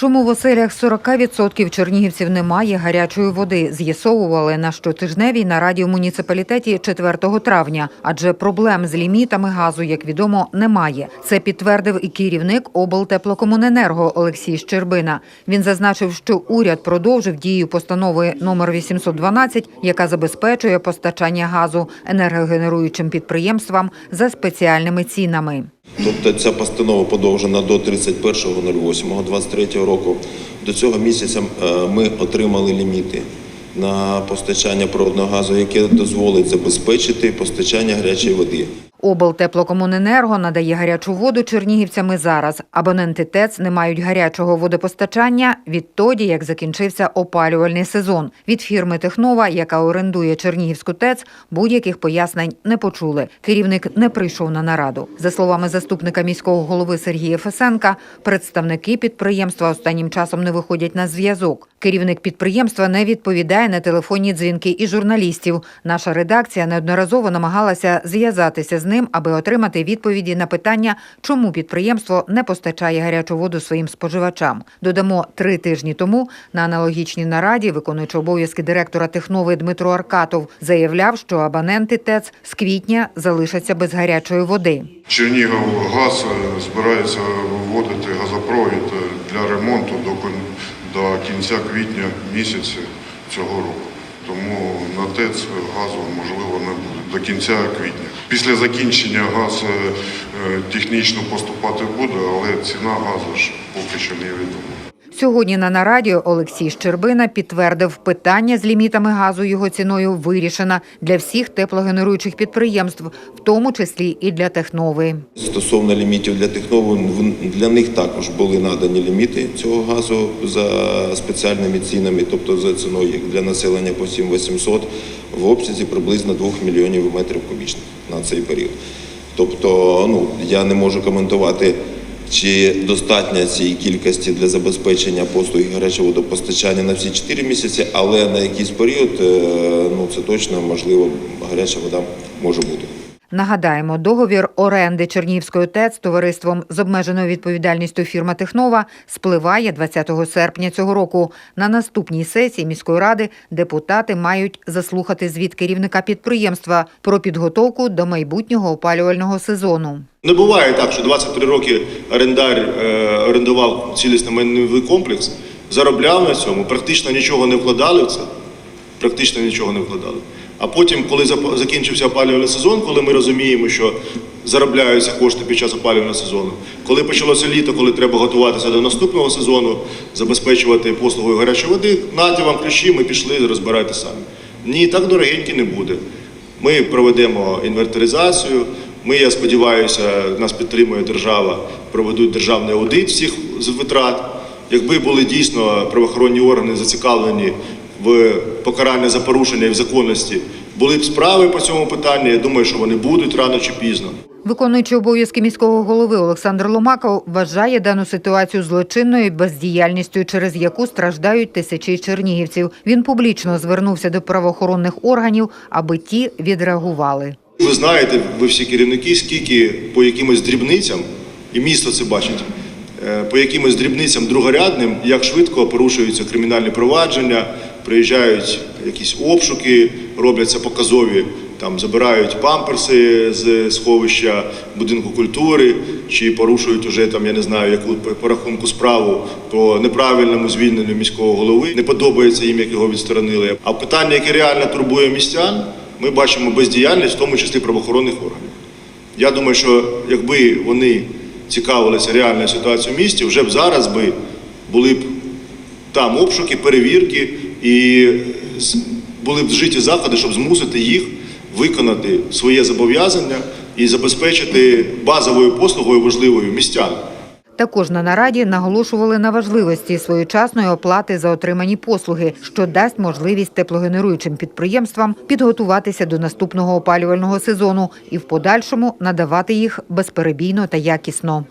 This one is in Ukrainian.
Чому в оселях 40% чернігівців немає гарячої води, з'ясовували на щотижневій нараді у муніципалітеті 4 травня, адже проблем з лімітами газу, як відомо, немає. Це підтвердив і керівник облтеплокомуненерго Олексій Щербина. Він зазначив, що уряд продовжив дію постанови номер 812, яка забезпечує постачання газу енергогенеруючим підприємствам за спеціальними цінами. Тобто ця постанова подовжена до 31.08.23 року. До цього місяця е, ми отримали ліміти на постачання природного газу, яке дозволить забезпечити постачання гарячої води. Облтеплокомуненерго надає гарячу воду чернігівцям і зараз. Абоненти ТЕЦ не мають гарячого водопостачання відтоді, як закінчився опалювальний сезон. Від фірми Технова, яка орендує Чернігівську ТЕЦ, будь-яких пояснень не почули. Керівник не прийшов на нараду. За словами заступника міського голови Сергія Фесенка, представники підприємства останнім часом не виходять на зв'язок. Керівник підприємства не відповідає на телефонні дзвінки і журналістів. Наша редакція неодноразово намагалася зв'язатися з ним, аби отримати відповіді на питання, чому підприємство не постачає гарячу воду своїм споживачам. Додамо, три тижні тому на аналогічній нараді виконуючий обов'язки директора Технови Дмитро Аркатов заявляв, що абоненти ТЕЦ з квітня залишаться без гарячої води. Чернігов газ е, збирається вводити газопровід е, для ремонту до, кон- до кінця квітня місяця цього року. Тому на ТЕЦ газу можливо не буде до кінця квітня. Після закінчення газ е, е, технічно поступати буде, але ціна газу ж поки що невідома. Сьогодні на нараді Олексій Щербина підтвердив, питання з лімітами газу його ціною вирішено для всіх теплогенеруючих підприємств, в тому числі і для Технови. Стосовно лімітів для техново, для них також були надані ліміти цього газу за спеціальними цінами, тобто за ціною для населення по 7800 в обсязі приблизно 2 мільйонів метрів кубічних на цей період. Тобто, ну я не можу коментувати. Чи достатньо цієї кількості для забезпечення послуги гарячого водопостачання на всі 4 місяці, але на якийсь період е, ну це точно можливо гаряча вода може бути. Нагадаємо, договір оренди Чернігівської ТЕЦ товариством з обмеженою відповідальністю фірма Технова спливає 20 серпня цього року. На наступній сесії міської ради депутати мають заслухати звіт керівника підприємства про підготовку до майбутнього опалювального сезону. Не буває так, що 23 роки орендар е, орендував цілісний майновий комплекс, заробляв на цьому, практично нічого не вкладали в це. Практично нічого не вкладали. А потім, коли закінчився опалювальний сезон, коли ми розуміємо, що заробляються кошти під час опалювального сезону, коли почалося літо, коли треба готуватися до наступного сезону, забезпечувати послугою гарячої води, нате вам ключі, ми пішли, розбирайте самі. Ні, так дорогенькі не буде. Ми проведемо інвентаризацію. Ми, я сподіваюся, нас підтримує держава, проведуть державний аудит всіх з витрат. Якби були дійсно правоохоронні органи зацікавлені в покаранні за порушення і в законності, були б справи по цьому питанню. Я думаю, що вони будуть рано чи пізно. Виконуючий обов'язки міського голови Олександр Ломаков вважає дану ситуацію злочинною бездіяльністю, через яку страждають тисячі чернігівців. Він публічно звернувся до правоохоронних органів, аби ті відреагували. Ви знаєте, ви всі керівники, скільки по якимось дрібницям, і місто це бачить, е, по якимось дрібницям другорядним, як швидко порушуються кримінальні провадження, приїжджають якісь обшуки, робляться показові, там забирають памперси з сховища будинку культури, чи порушують уже там, я не знаю, яку по рахунку справу по неправильному звільненню міського голови. Не подобається їм, як його відсторонили. А питання, яке реально турбує містян, ми бачимо бездіяльність, в тому числі правоохоронних органів. Я думаю, що якби вони цікавилися реальною ситуацією в місті, вже б зараз би були б там обшуки, перевірки і були б вжиті заходи, щоб змусити їх виконати своє зобов'язання і забезпечити базовою послугою важливою містян. Також на нараді наголошували на важливості своєчасної оплати за отримані послуги, що дасть можливість теплогенеруючим підприємствам підготуватися до наступного опалювального сезону і в подальшому надавати їх безперебійно та якісно.